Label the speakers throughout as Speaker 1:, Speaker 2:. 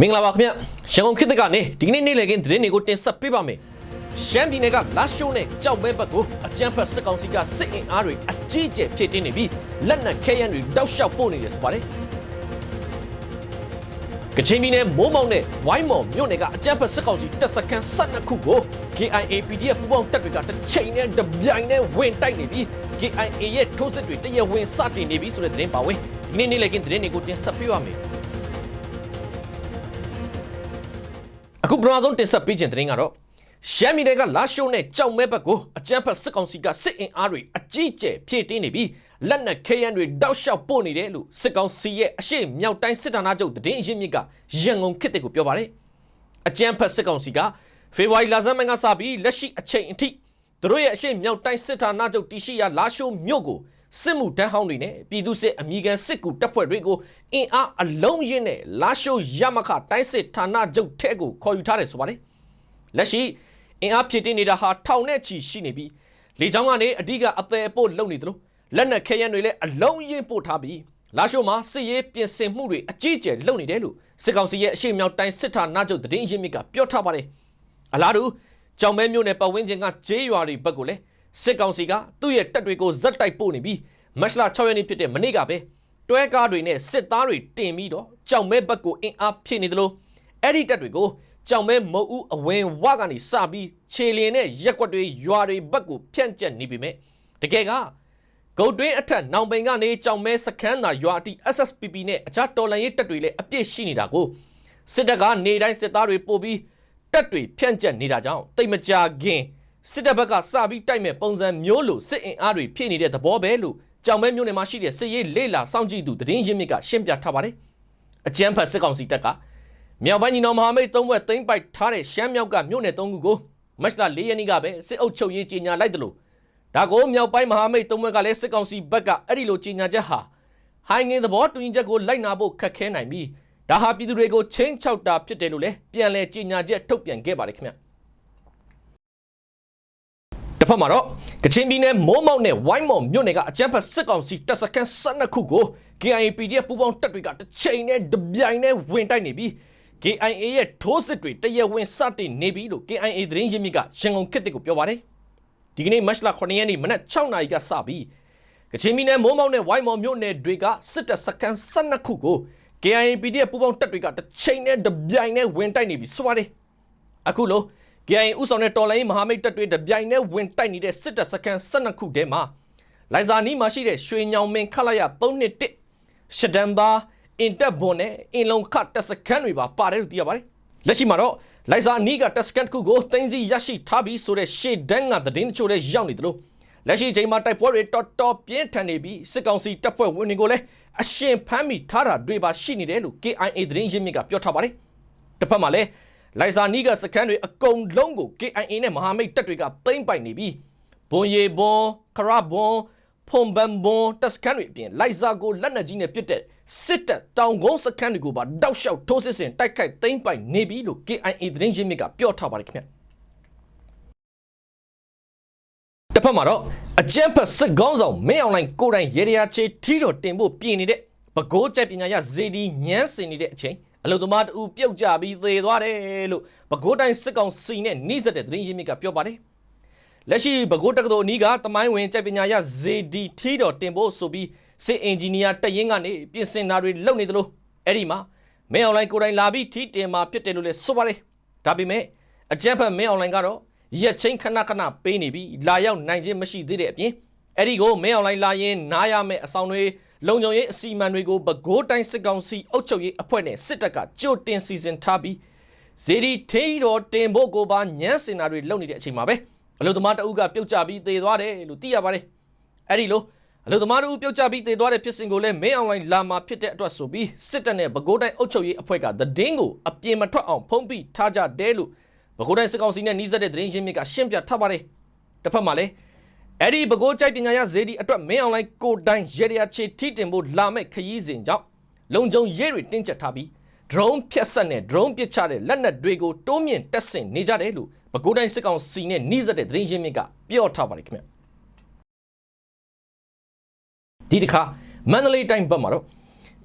Speaker 1: မင်္ဂလာပါခင်ဗျရန်ကုန်ခေတ်သစ်ကနေဒီကနေ့နေ့လည်ခင်းသတင်းတွေကိုတင်ဆက်ပေးပါမယ်ရှမ်းပြည်နယ်ကလာရှိုးနဲ့ကြောက်မဲဘက်ကိုအကြမ်းဖက်စစ်ကောင်စီကစစ်အင်အားတွေအကြီးအကျယ်ဖြည့်တင်းနေပြီးလက်နက်ခဲယမ်းတွေတောက်လျှောက်ပို့နေတယ်ဆိုပါတယ်ကချင်ပြည်နယ်မိုးမောင်နဲ့ဝိုင်းမော်မြို့နယ်ကအကြမ်းဖက်စစ်ကောင်စီတပ်စခန်း12ခုကို KIA PDF ပူးပေါင်းတပ်တွေကတစ်ချိန်နဲ့တစ်ပြိုင်နဲ့ဝင်တိုက်နေပြီး KIA ရဲ့ထိုးစစ်တွေတရဝင်စတင်နေပြီဆိုတဲ့သတင်းပါဝင်ဒီနေ့နေ့လည်ခင်းသတင်းတွေကိုတင်ဆက်ပေးပါမယ် အခုပထမဆုံးတင်ဆက်ပေးခြင်းသတင်းကတော့ရှမ်းပြည်နယ်ကလာရှိုးနဲ့ကြောက်မဲဘက်ကိုအကြမ်းဖက်စစ်ကောင်စီကစစ်အင်အားတွေအကြီးအကျယ်ဖြည့်တင်းနေပြီးလက်နက်ခဲယမ်းတွေတောက်လျှောက်ပို့နေတယ်လို့စစ်ကောင်စီရဲ့အရှိမြောက်တိုင်းစစ်ဌာနချုပ်သတင်းအရင်းမြစ်ကရန်ကုန်ခေတ်တွေကိုပြောပါတယ်အကြမ်းဖက်စစ်ကောင်စီကဖေဖော်ဝါရီလဆန်းပိုင်းကစပြီးလက်ရှိအချိန်အထိသူတို့ရဲ့အရှိမြောက်တိုင်းစစ်ဌာနချုပ်တရှိရာလာရှိုးမြို့ကို စစ်မှုတန်းဟောင်းတွေနဲ့ပြည်သူစစ်အမိခံစစ်ကူတပ်ဖွဲ့တွေကိုအင်အားအလုံးရင်းနဲ့လာရှိုးရမခတိုင်းစစ်ဌာနချုပ်ထဲကိုခေါ်ယူထားတယ်ဆိုပါတယ်လက်ရှိအင်အားဖြစ်တင်နေတာဟာထောင်နဲ့ချီရှိနေပြီးလေကြောင်းကနေအဓိကအသေးအပို့လုပ်နေသလိုလက်နက်ခဲယမ်းတွေလည်းအလုံးရင်းပို့ထားပြီးလာရှိုးမှာစစ်ရေးပြင်ဆင်မှုတွေအကြီးအကျယ်လုပ်နေတယ်လို့စစ်ကောင်စီရဲ့အရှိမြောက်တိုင်းစစ်ဌာနချုပ်သတင်းရင်းမြစ်ကပြောထားပါတယ်အလားတူကြောင်မဲမြို့နယ်ပတ်ဝန်းကျင်ကဂျေးရွာတွေဘက်ကိုလည်း စစ်ကောင်စီကသူ့ရဲ့တပ်တွေကိုဇက်တိုက်ပို့နေပြီးမတ်လ6ရက်နေ့ဖြစ်တဲ့မနေ့ကပဲတွဲကားတွေနဲ့စစ်သားတွေတင်ပြီးတော့ကြောင်မဲဘက်ကိုအင်အားဖြည့်နေသလိုအဲ့ဒီတပ်တွေကိုကြောင်မဲမုံဦးအဝင်ဝကနေစပြီးခြေလျင်နဲ့ရက်ကွက်တွေရွာတွေဘက်ကိုဖြန့်ကျက်နေပြီမဲ့တကယ်ကဂုတ်တွင်းအထက်နောင်ပိန်ကနေကြောင်မဲစခန်းသာရွာအတိ SSPP နဲ့အခြားတော်လှန်ရေးတပ်တွေလည်းအပြည့်ရှိနေတာကိုစစ်တပ်ကနေတိုင်းစစ်သားတွေပို့ပြီးတက်တွေဖြန့်ကျက်နေတာကြောင့်တိတ်မကြခင် စစ်တပ်ဘက်ကစပြီးတိုက်မဲ့ပုံစံမျိုးလိုစစ်အင်အားတွေဖြည့်နေတဲ့သဘောပဲလို့ကြောင်မဲမျိုးနယ်မှာရှိတဲ့စစ်ရေးလေးလာစောင့်ကြည့်သူသတင်းရင်းမြစ်ကရှင်းပြထားပါတယ်။အကြမ်းဖက်စစ်ကောင်စီတပ်ကမြောက်ပိုင်းညီနောင်မဟာမိတ်သုံးဘက်သိမ်းပိုက်ထားတဲ့ရှမ်းမြောက်ကမြို့နယ်သုံးခုကိုမတ်လ၄ရက်နေ့ကပဲစစ်အုပ်ချုပ်ရေးကြီးညာလိုက်တယ်လို့ဒါကိုမြောက်ပိုင်းမဟာမိတ်သုံးဘက်ကလည်းစစ်ကောင်စီဘက်ကအဲ့ဒီလိုကြီးညာချက်ဟာဟိုင်းငင်းသဘောတူညီချက်ကိုလိုက်နာဖို့ခက်ခဲနိုင်ပြီးဒါဟာပြည်သူတွေကိုချင်းချောက်တာဖြစ်တယ်လို့လည်းပြန်လည်ကြီးညာချက်ထုတ်ပြန်ခဲ့ပါတယ်ခင်ဗျ တစ်ဖက်မှာတော့ကချင်ပြည်နယ်မိုးမောက်နဲ့ဝိုင်းမော်မြို့နယ်ကအကြမ်းဖက်စစ်ကောင်စီတပ်စခန်း12ခုကို KIA PDF ပူးပေါင်းတပ်တွေကတစ်ချိန်နဲ့တပြိုင်နဲ့ဝင်တိုက်နေပြီး KIA ရဲ့ထိုးစစ်တွေတရက်ဝင်စတင်နေပြီလို့ KIA သတင်းရင်းမြစ်ကရန်ကုန်ခေတ်တစ်ကိုပြောပါတယ်ဒီကနေ့မတ်လ9ရက်နေ့မနက်6နာရီကစပြီးကချင်ပြည်နယ်မိုးမောက်နဲ့ဝိုင်းမော်မြို့နယ်တွေကစစ်တပ်စခန်း12ခုကို KIA PDF ပူးပေါင်းတပ်တွေကတစ်ချိန်နဲ့တပြိုင်နဲ့ဝင်တိုက်နေပြီဆိုပါတယ်အခုလို့ KIA ဥဆောင်တဲ့တော်လိုင်းမဟာမိတ်တပ်တွေတပြိုင်နဲ့ဝင်တိုက်နေတဲ့စစ်တပ်စခန်း12ခုထဲမှာလိုင်ဇာနီးမှာရှိတဲ့ရွှေညောင်မင်းခလာရ321ရှဒန်ဘာအင်တက်ဘွန်နဲ့အင်လုံခတ်တပ်စခန်းတွေပါပါတယ်လို့သိရပါတယ်လက်ရှိမှာတော့လိုင်ဇာနီးကတပ်စခန်းတစ်ခုကိုတင်စီရရှိထားပြီးဆိုတဲ့ရှေ့ဒန်းကသတင်းတချို့လည်းရောက်နေတယ်လို့လက်ရှိချိန်မှာတိုက်ပွဲတွေတော်တော်ပြင်းထန်နေပြီးစစ်ကောင်စီတပ်ဖွဲ့ဝင်တွေကိုလည်းအရှင်ဖမ်းမိထားတာတွေပါရှိနေတယ်လို့ KIA သတင်းရင်းမြစ်ကပြောထားပါတယ်တစ်ဖက်မှာလည်း လိုင်ဇာနီးကစခန်းတွေအကုန်လုံးကို KIA နဲ့မဟာမိတ်တပ်တွေကသိမ်းပိုက်နေပြီးဘွန်ရီဘွန်ခရဘွန်ဖုန်ဘန်ဘွန်တပ်စခန်းတွေအပြင်လိုက်ဇာကိုလက်နက်ကြီးနဲ့ပစ်တဲ့စစ်တပ်တောင်ကုန်းစခန်းတွေကိုပါတောက်လျှောက်ထိုးစစ်ဆင်တိုက်ခိုက်သိမ်းပိုက်နေပြီလို့ KIA သတင်းရင်းမြစ်ကပြောထားပါတယ်ခင်ဗျတစ်ဖက်မှာတော့အကြမ်းဖက်စစ်ကောင်းဆောင်မင်းအောင်လှိုင်ကိုယ်တိုင်ရေရာချေထီတော်တင်ဖို့ပြင်နေတဲ့ပကိုးကျက်ပညာရဇေဒီညန်းစင်နေတဲ့အချိန် အလုသမားတူပြုတ်ကြပြီးသေသွားတယ်လို့ပကိုးတိုင်းစစ်ကောင်စီနဲ့နှိစက်တဲ့သတင်းရင်းမြစ်ကပြောပါတယ်လက်ရှိဘကိုးတက္ကသိုလ်အနီးကတမိုင်းဝင်ကျက်ပညာရဇေဒီထီတော်တင်ဖို့ဆိုပြီးစစ်အင်ဂျင်နီယာတရင်ကနေပြင်ဆင်တာတွေလုပ်နေသလိုအဲ့ဒီမှာမင်းအောင်လှိုင်ကိုယ်တိုင်လာပြီးထီတင်มาဖြစ်တယ်လို့လည်းဆိုပါတယ်ဒါပေမဲ့အကြမ်းဖက်မင်းအောင်လှိုင်ကတော့ရက်ချင်းခဏခဏပေးနေပြီးလာရောက်နိုင်ခြင်းမရှိသေးတဲ့အပြင်အဲ့ဒီကိုမင်းအောင်လှိုင်လာရင်နားရမယ့်အဆောင်တွေ လုံခြုံရေးအစီအမံတွေကိုပဲခူးတိုင်းစစ်ကောင်စီအုပ်ချုပ်ရေးအဖွဲ့နဲ့စစ်တပ်ကကြိုတင်စီစဉ်ထားပြီးဇေဒီထေးတော်တင်ဖို့ကိုပါညှန်းစင်တာတွေလုပ်နေတဲ့အချိန်မှာပဲအလုသမားတအုပ်ကပြုတ်ကျပြီးသေသွားတယ်လို့သိရပါတယ်အဲ့ဒီလိုအလုသမားတို့ပြုတ်ကျပြီးသေသွားတဲ့ဖြစ်စဉ်ကိုလည်းမင်းအောင်လှိုင်လာမှာဖြစ်တဲ့အတွက်ဆိုပြီးစစ်တပ်နဲ့ပဲခူးတိုင်းအုပ်ချုပ်ရေးအဖွဲ့ကသတင်းကိုအပြင်မထွက်အောင်ဖုံးပြီးထားကြတယ်လို့ပဲခူးတိုင်းစစ်ကောင်စီနဲ့နှီးစပ်တဲ့သတင်းရင်းမြစ်ကရှင်းပြထားပါတယ်တစ်ဖက်မှာလည်း အဲ့ဒီပဲခူးကြိုက်ပညာရဇေဒီအတွက်မင်းအောင်လှိုင်ကိုတိုင်ရေရချေထိတင်ဖို့လာမဲ့ခရီးစဉ်ကြောင့်လုံခြုံရေးတွေတင်းကျပ်ထားပြီး drone ဖြတ်ဆက်နဲ့ drone ပစ်ချတဲ့လက်နက်တွေကိုတိုးမြင့်တက်ဆင်နေကြတယ်လို့ပဲခူးတိုင်းစစ်ကောင်စီနဲ့နှီးစပ်တဲ့သတင်းရင်းမြစ်ကပြောထားပါတယ်ခင်ဗျဒီတစ်ခါမန္တလေးတိုင်းဘက်မှာတော့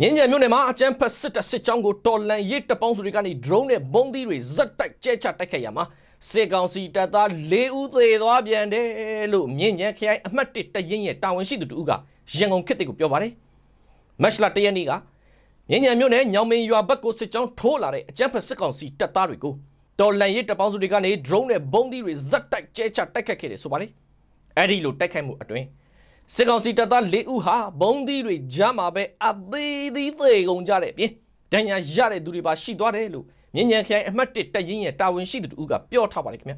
Speaker 1: မြင်းကြံမြို့နယ်မှာအကြမ်းဖက်စစ်တပ်စစ်ကြောင်းကိုတော်လန်ရစ်တပေါင်းစုတွေကနေ drone နဲ့ဘုံသီးတွေဇက်တိုက်ကျဲချတိုက်ခိုက်ရမှာ စစ်ကောင်စီတပ်သား၄ဦးသေသွားပြန်တယ်လို့မြင်းကြံခရိုင်အမှတ်၁တရင်ရဲ့တာဝန်ရှိသူတူကရန်ကုန်ခေတ်တစ်ကိုပြောပါတယ်မက်ရှလာတရက်နေ့ကမြင်းကြံမြို့နယ်ညောင်မင်းရွာဘက်ကိုစစ်ကြောင်းထိုးလာတဲ့အကြမ်းဖက်စစ်ကောင်စီတပ်သားတွေကိုတော်လန်ရစ်တပေါင်းစုတွေကနေ drone နဲ့ဘုံသီးတွေဇက်တိုက်ကျဲချတိုက်ခိုက်ခဲ့တယ်ဆိုပါတယ်အဲ့ဒီလိုတိုက်ခိုက်မှုအတွင်းစစ်ကောင်စီတပ်သား၄ဦးဟာဘုံသီးတွေကြားမှာပဲအသေးသေးသေးကုန်ကြတဲ့အပြင်ဒဏ်ရာရတဲ့သူတွေပါရှိသွားတယ်လို့ မြင်းညံခရိုင်အမှတ်၁တပ်ရင်းရဲ့တာဝန်ရှိသူတူကပြောထားပါတယ်ခင်ဗျ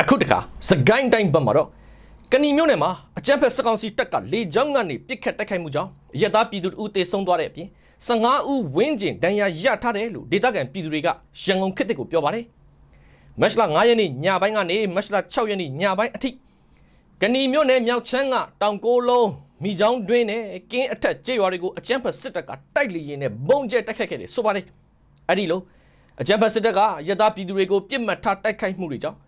Speaker 1: အခုတခါစကိုင်းတိုင်းဘက်မှာတော့ကဏီမျိုးနယ်မှာအကြမ်းဖက်စစ်ကောင်စီတပ်ကလေကြောင်းကနေပစ်ခတ်တိုက်ခိုက်မှုကြောင့်အရက်သားပြည်သူတဦးသေဆုံးသွားတဲ့အပြင်15ဦးဝင်းကျင်ဒဏ်ရာရထားတယ်လို့ဒေသခံပြည်သူတွေကရန်ကုန်ခေတ်တစ်ကိုပြောပါတယ်မက်ရှလာ9ရက်နေ့ညပိုင်းကနေမက်ရှလာ6ရက်နေ့ညပိုင်းအထိကဏီမြို့နယ်မြောက်ချမ်းကတောင်ကိုလုံး မိချောင်းတွင်းနဲ့ကင်းအထက်ကျေးရွာတွေကိုအကြမ်းဖက်စစ်တပ်ကတိုက်လီရင်နဲ့ဘုံကျဲတိုက်ခိုက်ခဲ့တယ်ဆိုပါတယ်အဲ့ဒီလိုအကြမ်းဖက်စစ်တပ်ကရတာပြည်သူတွေကိုပြစ်မှတ်ထားတိုက်ခိုက်မှုတွေကြောင့်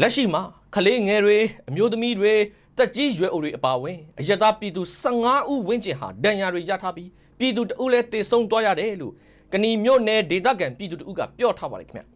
Speaker 1: လက်ရှိမှာကလေးငယ်တွေအမျိုးသမီးတွေတက်ကြီးရွယ်အိုတွေအပါအဝင်အရတာပြည်သူ15ဦးဝန်းကျင်ဟာဒဏ်ရာတွေရထားပြီးပြည်သူတအုပ်လည်းတေဆုံးသွားရတယ်လို့ကဏီမြို့နယ်ဒေသခံပြည်သူတအုပ်ကပြောထားပါတယ်ခင်ဗျ